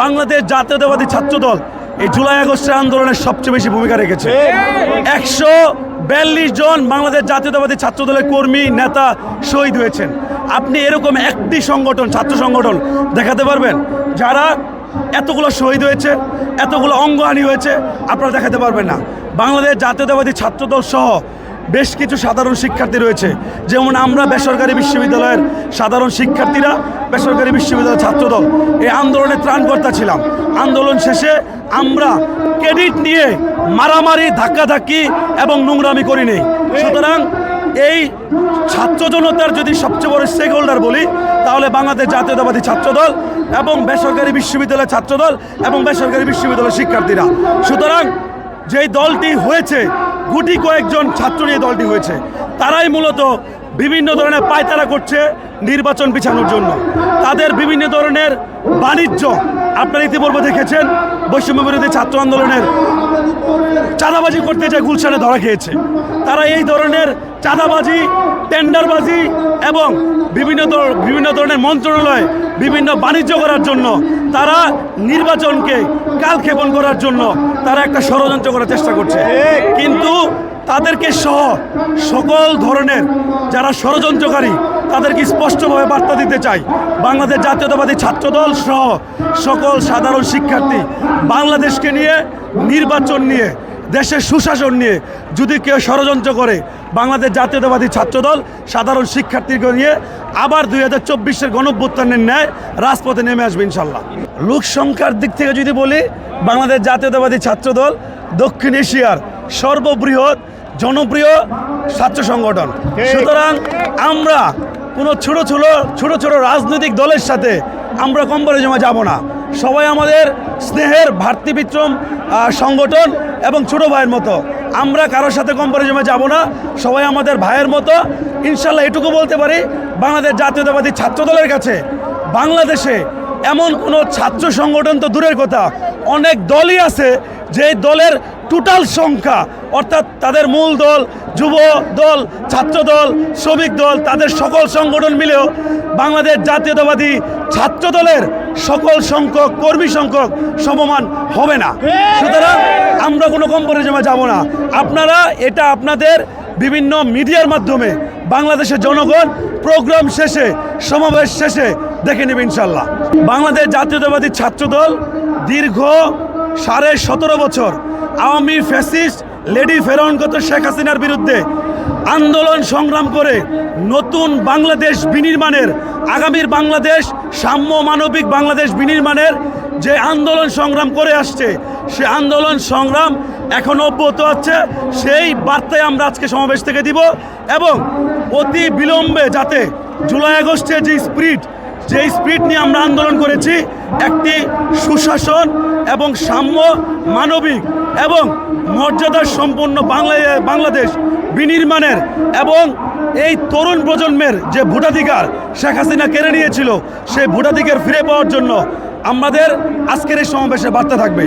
বাংলাদেশ জাতীয়তাবাদী ছাত্র দল এই জুলাই আগস্টের আন্দোলনের সবচেয়ে বেশি ভূমিকা রেখেছে। একশো বিয়াল্লিশ জন বাংলাদেশ জাতীয়তাবাদী ছাত্র দলের কর্মী, নেতা শহীদ হয়েছেন। আপনি এরকম একটি সংগঠন, ছাত্র সংগঠন দেখাতে পারবেন, যারা এতগুলো শহীদ হয়েছে, এতগুলো অঙ্গহানি হয়েছে, আপনারা দেখাতে পারবেন না। বাংলাদেশ জাতীয়তাবাদী ছাত্রদল সহ বেশ কিছু সাধারণ শিক্ষার্থী রয়েছে। যেমন আমরা বেসরকারি বিশ্ববিদ্যালয়ের সাধারণ শিক্ষার্থীরা, বেসরকারি বিশ্ববিদ্যালয়ের ছাত্রদল। এই আন্দোলনে ত্রাণকর্তা ছিলাম। আন্দোলন শেষে আমরা ক্রেডিট নিয়ে মারামারি, ধাক্কাধাক্কি এবং নোংরামি করিনি। সুতরাং এই ছাত্র জনতার যদি সবচেয়ে বড় স্টেক হোল্ডার বলি, তাহলে বাংলাদেশ জাতীয়তাবাদী ছাত্রদল এবং বেসরকারি বিশ্ববিদ্যালয়ের ছাত্রদল এবং বেসরকারি বিশ্ববিদ্যালয়ের শিক্ষার্থীরা। সুতরাং যেই দলটি হয়েছে গুটি কয়েকজন ছাত্র নিয়ে দলটি হয়েছে। তারাই মূলত বিভিন্ন ধরনের পায়তারা করছে নির্বাচন পিছানোর জন্য। তাদের বিভিন্ন ধরনের বাণিজ্য আপনারা ইতিপূর্বে দেখেছেন। বৈষম্য বিরোধী ছাত্র আন্দোলনের চাঁদাবাজি করতে যে গুলশানে ধরা খেয়েছে। তারা এই ধরনের চাঁদাবাজি, টেন্ডারবাজি এবং বিভিন্ন বিভিন্ন ধরনের মন্ত্রণালয় বিভিন্ন বাণিজ্য করার জন্য, তারা নির্বাচনকে কালক্ষেপণ করার জন্য তারা একটা ষড়যন্ত্র করার চেষ্টা করছে। কিন্তু তাদেরকে সহ সকল ধরনের যারা ষড়যন্ত্রকারী, তাদেরকে স্পষ্টভাবে বার্তা দিতে চাই। বাংলাদেশ জাতীয়তাবাদী ছাত্রদল সহ সকল সাধারণ শিক্ষার্থী বাংলাদেশকে নিয়ে নির্বাচন নিয়ে দেশের সুশাসন নিয়ে যদি কেউ ষড়যন্ত্র করে বাংলাদেশ জাতীয়তাবাদী ছাত্রদল সাধারণ শিক্ষার্থীকে নিয়ে আবার দুই হাজার চব্বিশের গণভ্যুত্থানের ন্যায় রাজপথে নেমে আসবে ইনশাল্লাহ। লোক সংখ্যার দিক থেকে যদি বলি বাংলাদেশ জাতীয়তাবাদী ছাত্রদল দক্ষিণ এশিয়ার সর্ববৃহৎ জনপ্রিয় ছাত্র সংগঠন। সুতরাং আমরা কোনো ছোট ছোট ছোট ছোট রাজনৈতিক দলের সাথে আমরা কম্পারিজমে যাব না। সবাই আমাদের স্নেহের ভাতৃবিক্রম সংগঠন এবং ছোট ভাইয়ের মতো। আমরা কারোর সাথে কম্পারিজমে যাব না, সবাই আমাদের ভাইয়ের মতো। ইনশাল্লাহ এটুকু বলতে পারি, বাংলাদেশ জাতীয়তাবাদী ছাত্রদলের কাছে বাংলাদেশে এমন কোনো ছাত্র সংগঠন তো দূরের কথা। অনেক দলই আছে যে দলের টোটাল সংখ্যা, অর্থাৎ তাদের মূল দল, যুব দল, ছাত্র দল, শ্রমিক দল, তাদের সকল সংগঠন মিলেও বাংলাদেশ জাতীয়তাবাদী ছাত্র দলের সকল সংখ্যক, কর্মী সংখ্যক সমমান হবে না। সুতরাং আমরা কোনো কম্পারিজমে যাব না। আপনারা এটা আপনাদের বিভিন্ন মিডিয়ার মাধ্যমে বাংলাদেশের জনগণ প্রোগ্রাম শেষে, সমাবেশ শেষে দেখে নেবে ইনশাল্লাহ বাংলাদেশ জাতীয়তাবাদী ছাত্রদল দীর্ঘ সাড়ে সতেরো বছর আওয়ামী ফ্যাসিস্ট লেডি ফেরাউনগত শেখ হাসিনার বিরুদ্ধে আন্দোলন সংগ্রাম করে নতুন বাংলাদেশ বিনির্মাণের, আগামীর বাংলাদেশ, সাম্য মানবিক বাংলাদেশ বিনির্মাণের যে আন্দোলন সংগ্রাম করে আসছে, সে আন্দোলন সংগ্রাম এখন অব্যাহত আছে। সেই বার্তায় আমরা আজকে সমাবেশ থেকে দিব এবং অতি বিলম্বে যাতে জুলাই আগস্টে যে স্পিরিট যে স্পিড নিয়ে আমরা আন্দোলন করেছি, একটি সুশাসন এবং সাম্য, মানবিক এবং মর্যাদার সম্পন্ন বাংলা, বাংলাদেশ বিনির্মাণের এবং এই তরুণ প্রজন্মের যে ভোটাধিকার শেখ হাসিনা কেড়ে নিয়েছিল সেই ভোটাধিকার ফিরে পাওয়ার জন্য আমাদের আজকের এই সমাবেশে বার্তা থাকবে।